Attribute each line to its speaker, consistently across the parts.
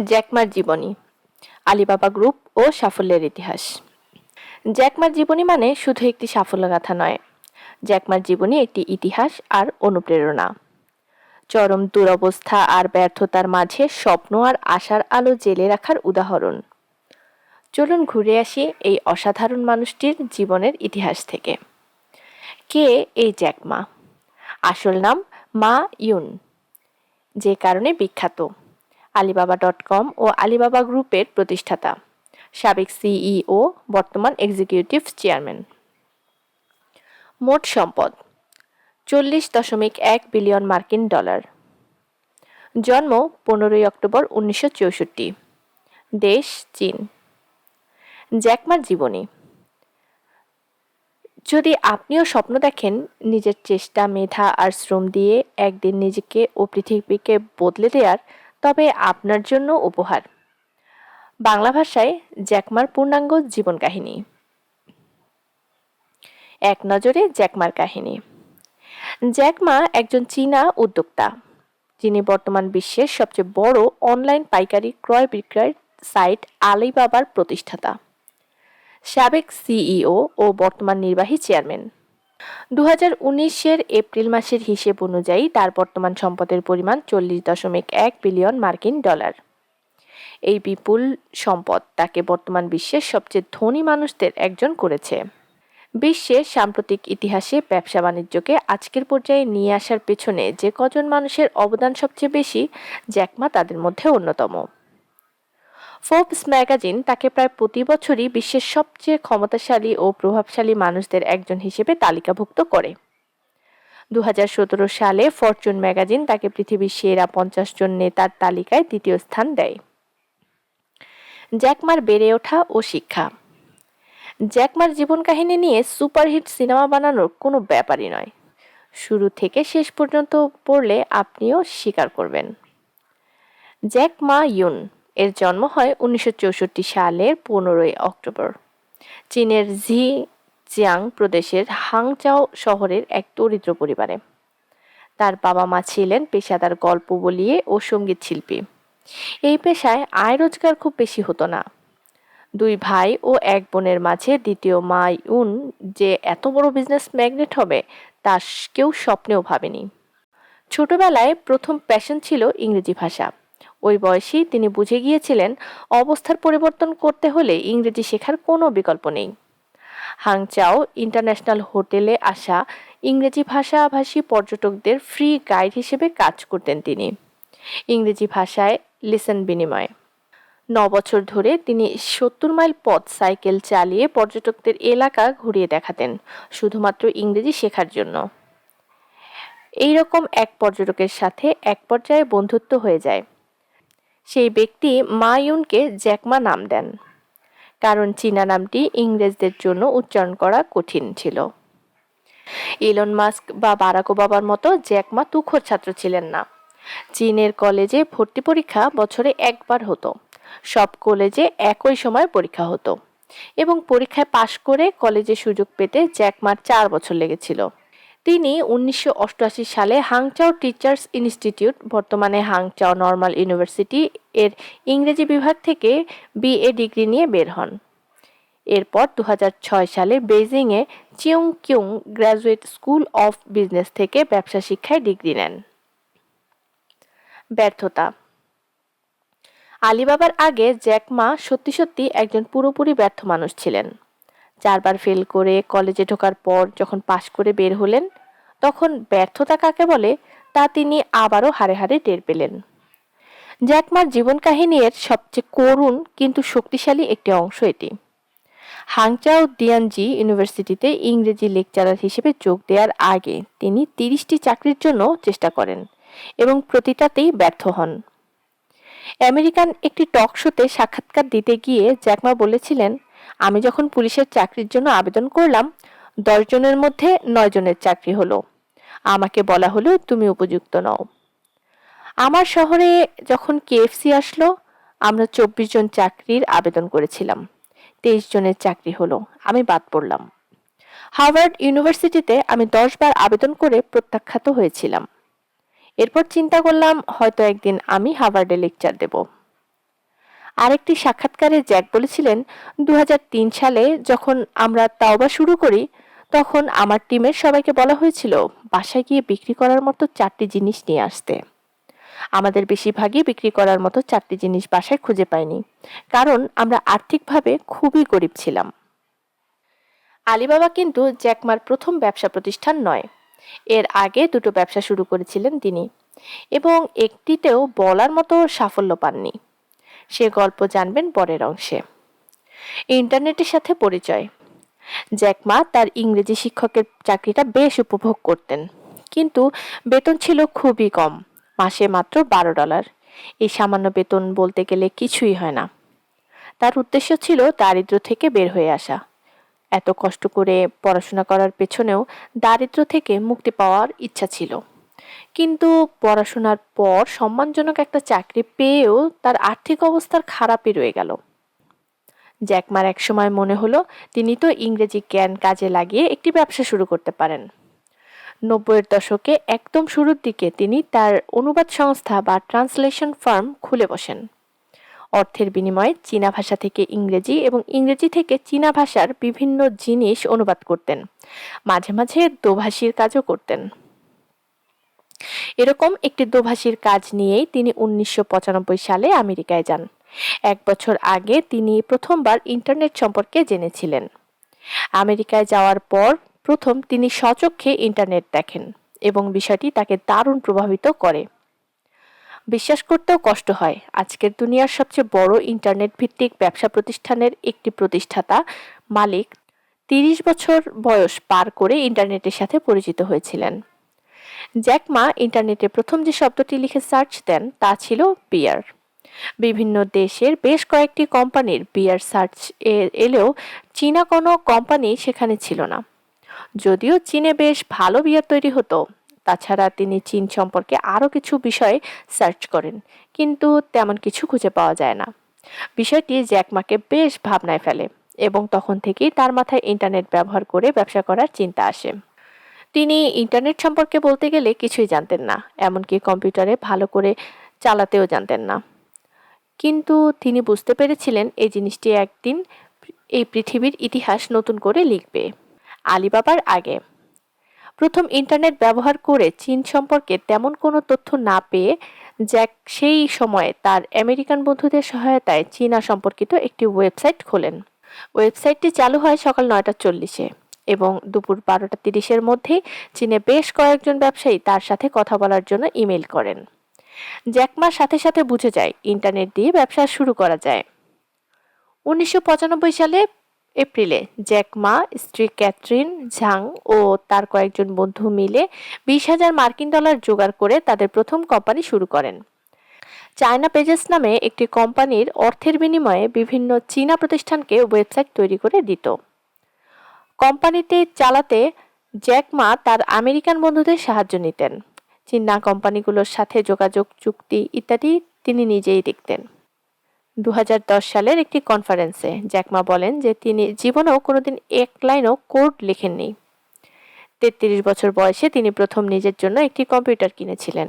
Speaker 1: জ্যাকমার জীবনী, Alibaba group ও সাফল্যের ইতিহাস। জ্যাকমার জীবনী মানে শুধু একটি সাফল্যগাথা নয়। জ্যাকমার জীবনী একটি ইতিহাস আর অনুপ্রেরণা। চরম দুরবস্থা আর ব্যর্থতার মাঝে স্বপ্ন আর আশার আলো জেলে রাখার উদাহরণ। চলুন ঘুরে আসি এই অসাধারণ মানুষটির জীবনের ইতিহাস থেকে। কে এই জ্যাকমা? আসল নাম মা ইউন, যে কারণে বিখ্যাত। আলিবাবা ডট কম ও আলিবাবা গ্রুপের প্রতিষ্ঠাতা। সাবেক সিইও, বর্তমান এক্সিকিউটিভ চেয়ারম্যান। মোট সম্পদ, চল্লিশ দশমিক এক বিলিয়ন মার্কিন ডলার। জন্ম পনেরোই অক্টোবর উনিশশো চৌষট্টি, দেশ, চীন। জ্যাকমার জীবনী। যদি আপনিও স্বপ্ন দেখেন নিজের চেষ্টা, মেধা আর শ্রম দিয়ে একদিন নিজেকে ও পৃথিবীকে বদলে দেওয়ার তবে আপনার জন্য উপহার। বাংলা ভাষায় জ্যাকমার পূর্ণাঙ্গ জীবন কাহিনী। এক নজরে জ্যাকমার কাহিনী। জ্যাকমা একজন চীনা উদ্যোক্তা। যিনি বর্তমান বিশ্বের সবচেয়ে বড় অনলাইন পাইকারি ক্রয় বিক্রয় সাইট আলিবাবার প্রতিষ্ঠাতা। সাবেক সিইও ও বর্তমান নির্বাহী চেয়ারম্যান। দু উনিশের এপ্রিল মাসের হিসেব অনুযায়ী তার বর্তমান সম্পদের পরিমাণ চল্লিশ দশমিক এক বিলিয়ন মার্কিন ডলার। এই বিপুল সম্পদ তাকে বর্তমান বিশ্বের সবচেয়ে ধনী মানুষদের একজন করেছে। বিশ্বের সাম্প্রতিক ইতিহাসে ব্যবসা বাণিজ্যকে আজকের পর্যায়ে নিয়ে আসার পেছনে যে কজন মানুষের অবদান সবচেয়ে বেশি, জ্যাকমা তাদের মধ্যে অন্যতম। ফোর্বস ম্যাগাজিন তাকে প্রায় প্রতি বছরই বিশ্বের সবচেয়ে ক্ষমতাশালী ও প্রভাবশালী মানুষদের একজন হিসেবে তালিকাভুক্ত করে। দু হাজার সতেরো সালে ফরচুন ম্যাগাজিন তাকে পৃথিবীর সেরা পঞ্চাশ জন নেতার তালিকায় দ্বিতীয় স্থান দেয়। জ্যাকমার বেড়ে ওঠা ও শিক্ষা। জ্যাকমার জীবন কাহিনী নিয়ে সুপারহিট সিনেমা বানানোর কোনো ব্যাপারই নয়। শুরু থেকে শেষ পর্যন্ত পড়লে আপনিও স্বীকার করবেন। জ্যাক মা ইউন এর জন্ম হয় উনিশশো চৌষট্টি সালের পনেরোই অক্টোবর। চীনের ঝি জিয়াং প্রদেশের হাংচাও শহরের এক দরিদ্র পরিবারে। তার বাবা মা ছিলেন পেশাদার গল্প বলিয়ে ও সংগীত শিল্পী। এই পেশায় আয় রোজগার খুব বেশি হতো না। দুই ভাই ও এক বোনের মাঝে দ্বিতীয় মা ইউন যে এত বড় বিজনেস ম্যাগনেট হবে তা কেউ স্বপ্নেও ভাবেনি। ছোটবেলায় প্রথম প্যাশন ছিল ইংরেজি ভাষা। ওই বয়সেই তিনি বুঝে গিয়েছিলেন, অবস্থার পরিবর্তন করতে হলে ইংরেজি শেখার কোনো বিকল্প নেই। হাংচাও ইন্টারন্যাশনাল হোটেলে আসা ইংরেজি ভাষাভাষী পর্যটকদের ফ্রি গাইড হিসেবে কাজ করতেন তিনি। ইংরেজি ভাষায় লিসেন বিনিময়ে। ন বছর ধরে তিনি সত্তর মাইল পথ সাইকেল চালিয়ে পর্যটকদের এলাকা ঘুরিয়ে দেখাতেন, শুধুমাত্র ইংরেজি শেখার জন্য। এই রকম এক পর্যটকের সাথে এক পর্যায়ে বন্ধুত্ব হয়ে যায়। সেই ব্যক্তি মা ইউনকে জ্যাকমা নাম দেন। কারণ চীনা নামটি ইংরেজদের জন্য উচ্চারণ করা কঠিন ছিল। ইলন মাস্ক বা বারাক ওবামার মতো জ্যাকমা তুখোর ছাত্র ছিলেন না। চীনের কলেজে ভর্তি পরীক্ষা বছরে একবার হতো। সব কলেজে একই সময় পরীক্ষা হতো। এবং পরীক্ষায় পাশ করে কলেজে সুযোগ পেতে জ্যাকমার চার বছর লেগেছিল। তিনি উনিশশো অষ্টআশি সালে হাংচাও টিচার্স ইনস্টিটিউট বর্তমানে হাংচাও নর্মাল ইউনিভার্সিটি এর ইংরেজি বিভাগ থেকে বিএ ডিগ্রি নিয়ে বের হন। এরপর দু হাজার ছয় সালে বেজিংয়ে Cheung Kong graduate school of business থেকে ব্যবসা শিক্ষায় ডিগ্রি নেন। ব্যর্থতা। আলিবাবার আগে জ্যাকমা সত্যি সত্যি একজন পুরোপুরি ব্যর্থ মানুষ ছিলেন। চারবার ফেল করে কলেজে ঢোকার পর যখন পাশ করে বের হলেন, তখন ব্যর্থতা কাকে বলে তা তিনি আবারও হারে হারে টের পেলেন। জ্যাকমার জীবন কাহিনীর সবচেয়ে করুণ কিন্তু শক্তিশালী একটি অংশ এটি। হাংচাও দিয়ানজি ইউনিভার্সিটিতে ইংরেজি লেকচারার হিসেবে যোগ দেওয়ার আগে তিনি তিরিশটি চাকরির জন্য চেষ্টা করেন এবং প্রতিটাতেই ব্যর্থ হন। আমেরিকান একটি টক শোতে সাক্ষাৎকার দিতে গিয়ে জ্যাকমা বলেছিলেন আমি যখন পুলিশের চাকরির জন্য আবেদন করলাম, দশ জনের মধ্যে জনের চাকরি হলো। আমাকে বলা হলো, তুমি উপযুক্ত নও। আমার শহরে যখন কেএফসি আসলো, আমরা চব্বিশ জন চাকরির আবেদন করেছিলাম। তেইশ জনের চাকরি হলো, আমি বাদ পড়লাম। হার্ভার্ড ইউনিভার্সিটিতে আমি দশ বার আবেদন করে প্রত্যাখ্যাত হয়েছিলাম। এরপর চিন্তা করলাম, হয়তো একদিন আমি হার্ভার্ডে লেকচার দেব। আরেকটি সাক্ষাৎকারে জ্যাক বলেছিলেন দু হাজার তিন সালে যখন আমরা তাওবা শুরু করি, তখন আমার টিমের সবাইকে বলা হয়েছিল, বাসায় গিয়ে বিক্রি করার মতো চারটি জিনিস নিয়ে আসতে। আমাদের বেশিরভাগই বিক্রি করার মতো চারটি জিনিস বাসায় খুঁজে পাইনি, কারণ আমরা আর্থিকভাবে খুবই গরিব ছিলাম। আলিবাবা কিন্তু জ্যাকমার প্রথম ব্যবসা প্রতিষ্ঠান নয়। এর আগে দুটো ব্যবসা শুরু করেছিলেন তিনি এবং একটিতেও বলার মতো সাফল্য পাননি। সে গল্প জানবেন পরের অংশে। ইন্টারনেটের সাথে পরিচয়। জ্যাকমা তার ইংরেজি শিক্ষকের চাকরিটা বেশ উপভোগ করতেন। কিন্তু বেতন ছিল খুবই কম, মাসে মাত্র বারো ডলার। এই সামান্য বেতন বলতে গেলে কিছুই হয় না। তার উদ্দেশ্য ছিল দারিদ্র থেকে বের হয়ে আসা। এত কষ্ট করে পড়াশোনা করার পেছনেও দারিদ্র থেকে মুক্তি পাওয়ার ইচ্ছা ছিল। কিন্তু পড়াশোনার পর সম্মানজনক একটা চাকরি পেয়েও তার আর্থিক অবস্থার খারাপই রয়ে গেল। জ্যাকমার একসময় মনে হলো, তিনি তো ইংরেজি জ্ঞান কাজে লাগিয়ে একটি ব্যবসা শুরু করতে পারেন। নব্বইয়ের দশকে একদম শুরুর দিকে তিনি তার অনুবাদ সংস্থা বা ট্রান্সলেশন ফার্ম খুলে বসেন। অর্থের বিনিময়ে চীনা ভাষা থেকে ইংরেজি এবং ইংরেজি থেকে চীনা ভাষার বিভিন্ন জিনিস অনুবাদ করতেন। মাঝে মাঝে দোভাষীর কাজও করতেন। এরকম একটি দোভাষীর কাজ নিয়েই তিনি উনিশশো পঁচানব্বই সালে আমেরিকায় যান। এক বছর আগে তিনি প্রথমবার ইন্টারনেট সম্পর্কে জেনেছিলেন। আমেরিকায় যাওয়ার পর প্রথম তিনি সচক্ষে ইন্টারনেট দেখেন এবং বিষয়টি তাকে দারুণ প্রভাবিত করে। বিশ্বাস করতেও কষ্ট হয়। আজকের দুনিয়ার সবচেয়ে বড় ইন্টারনেট ভিত্তিক ব্যবসা প্রতিষ্ঠানের একটি প্রতিষ্ঠাতা মালিক তিরিশ বছর বয়স পার করে ইন্টারনেটের সাথে পরিচিত হয়েছিলেন। জ্যাকমা ইন্টারনেটে প্রথম যে শব্দটি লিখে সার্চ দেন, তা ছিল বিয়ার। বিভিন্ন দেশের বেশ কয়েকটি কোম্পানির বিয়ার সার্চ এলেও চীনা কোনো কোম্পানি সেখানে ছিল না। যদিও চীনে বেশ ভালো বিয়ার তৈরি হতো, তাছাড়া তিনি চীন সম্পর্কে আরও কিছু বিষয় সার্চ করেন, কিন্তু তেমন কিছু খুঁজে পাওয়া যায় না। বিষয়টি জ্যাকমাকে বেশ ভাবনায় ফেলে এবং তখন থেকেই তার মাথায় ইন্টারনেট ব্যবহার করে ব্যবসা করার চিন্তা আসে। তিনি ইন্টারনেট সম্পর্কে বলতে গেলে কিছুই জানতেন না, এমনকি কম্পিউটারে ভালো করে চালাতেও জানতেন না। কিন্তু তিনি বুঝতে পেরেছিলেন এই জিনিসটি একদিন এই পৃথিবীর ইতিহাস নতুন করে লিখবে। আলিবাবার আগে। প্রথম ইন্টারনেট ব্যবহার করে চীন সম্পর্কে তেমন কোনো তথ্য না পেয়ে জ্যাক সেই সময়ে তার আমেরিকান বন্ধুদের সহায়তায় চীনা সম্পর্কিত একটি ওয়েবসাইট খোলেন। ওয়েবসাইটটি চালু হয় সকাল নয়টা চল্লিশে। এবং দুপুর বারোটা তিরিশের মধ্যেই চীনে বেশ কয়েকজন ব্যবসায়ী তার সাথে কথা বলার জন্য ইমেল করেন। জ্যাকমার সাথে সাথে বুঝে যায়, ইন্টারনেট দিয়ে ব্যবসা শুরু করা যায়। উনিশশো পঁচানব্বই সালে এপ্রিলে জ্যাকমা স্ত্রী ক্যাথরিন ঝাং ও তার কয়েকজন বন্ধু মিলে বিশ হাজার মার্কিন ডলার জোগাড় করে তাদের প্রথম কোম্পানি শুরু করেন। চায়না পেজেস নামে একটি কোম্পানির অর্থের বিনিময়ে বিভিন্ন চীনা প্রতিষ্ঠানকে ওয়েবসাইট তৈরি করে দিত। কোম্পানিটি চালাতে জ্যাকমা তার আমেরিকান বন্ধুদের সাহায্য নিতেন। চীনা কোম্পানিগুলোর সাথে যোগাযোগ, চুক্তি ইত্যাদি তিনি নিজেই দেখতেন। দু হাজার দশ সালের একটি কনফারেন্সে জ্যাকমা বলেন যে তিনি জীবনেও কোনোদিন এক লাইনও কোড লেখেননি। তেত্রিশ বছর বয়সে তিনি প্রথম নিজের জন্য একটি কম্পিউটার কিনেছিলেন।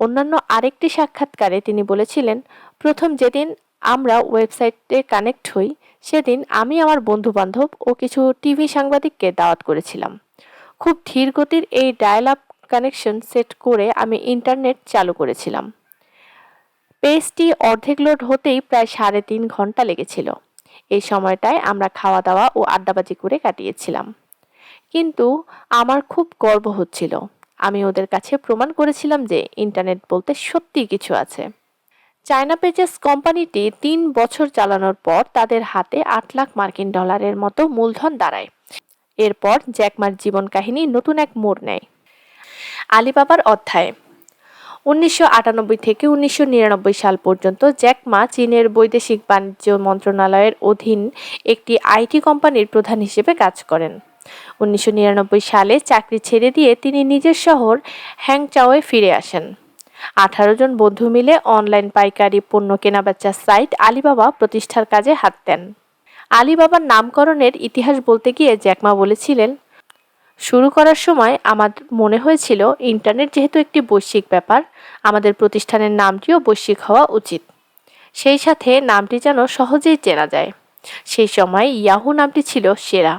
Speaker 1: অন্যান্য আরেকটি সাক্ষাৎকারে তিনি বলেছিলেন, প্রথম যেদিন আমরা ওয়েবসাইটে কানেক্ট হই, সেদিন আমি আমার বন্ধু বান্ধব ও কিছু টিভি সাংবাদিককে দাওয়াত করেছিলাম। খুব ধীর গতির এই ডায়াল আপ কানেকশন সেট করে আমি ইন্টারনেট চালু করেছিলাম। পেজটি অর্ধেক লোড হতেই প্রায় সাড়ে তিন ঘণ্টা লেগেছিল। এই সময়টায় আমরা খাওয়া দাওয়া ও আড্ডাবাজি করে কাটিয়েছিলাম। কিন্তু আমার খুব গর্ব হচ্ছিল। আমি ওদের কাছে প্রমাণ করেছিলাম যে ইন্টারনেট বলতে সত্যি কিছু আছে। চায়না পেজেস কোম্পানিটি তিন বছর চালানোর পর তাদের হাতে আট লাখ মার্কিন ডলারের মতো মূলধন দাঁড়ায়। এরপর জ্যাকমার জীবন কাহিনী নতুন এক মোড় নেয়। আলিবাবার অধ্যায়। উনিশশো আটানব্বই থেকে উনিশশো নিরানব্বই সাল পর্যন্ত জ্যাক মা চীনের বৈদেশিক বাণিজ্য মন্ত্রণালয়ের অধীন একটি আইটি কোম্পানির প্রধান হিসেবে কাজ করেন। উনিশশো নিরানব্বই সালে চাকরি ছেড়ে দিয়ে তিনি নিজের শহর হ্যাংচাওয়ে ফিরে আসেন। আঠারো জন বন্ধু মিলে অনলাইন পাইকারি পণ্য কেনাবেচার সাইট আলিবাবা প্রতিষ্ঠার কাজে হাত দেন। আলিবাবার নামকরণের ইতিহাস বলতে গিয়ে জ্যাকমা বলেছিলেন, শুরু করার সময় আমার মনে হয়েছিল ইন্টারনেট যেহেতু একটি বৈশ্বিক ব্যাপার, আমাদের প্রতিষ্ঠানের নামটিও বৈশ্বিক হওয়া উচিত। সেই সাথে নামটি যেন সহজেই চেনা যায়। সেই সময় ইয়াহু নামটি ছিল সেরা।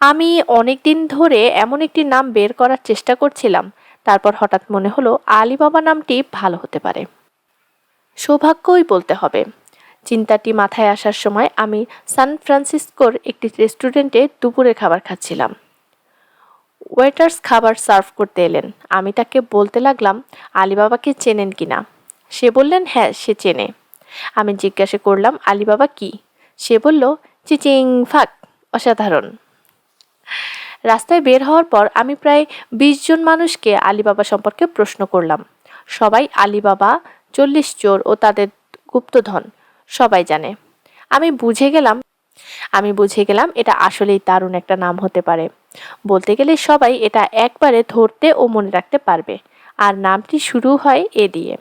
Speaker 1: আমি অনেক দিন ধরে এমন একটি নাম বের করার চেষ্টা করছিলাম তারপর হঠাৎ মনে হলো আলিবাবা নামটি ভালো হতে পারে। সৌভাগ্যই বলতে হবে। চিন্তাটি মাথায় আসার সময় আমি সান ফ্রান্সিসকোর একটি রেস্টুরেন্টে দুপুরে খাবার খাচ্ছিলাম। ওয়েটার্স খাবার সার্ভ করতে এলেন। আমি তাকে বলতে লাগলাম, আলিবাবাকে চেনেন কিনা সে বললেন হ্যাঁ সে চেনে। আমি জিজ্ঞাসা করলাম, আলিবাবা কি? সে বলল, চিচিং ফাক, অসাধারণ। রাস্তায় বের হওয়ার পর আমি প্রায় বিশ জন মানুষকে আলিবাবা সম্পর্কে প্রশ্ন করলাম। সবাই আলিবাবা, চল্লিশ চোর ও তাদের গুপ্তধন, সবাই জানে। আমি বুঝে গেলাম, আমি বুঝে গেলাম এটা আসলেই দারুণ একটা নাম হতে পারে। বলতে গেলে সবাই এটা একবারে ধরতে ও মনে রাখতে পারবে। আর নামটি শুরু হয় এ দিয়ে।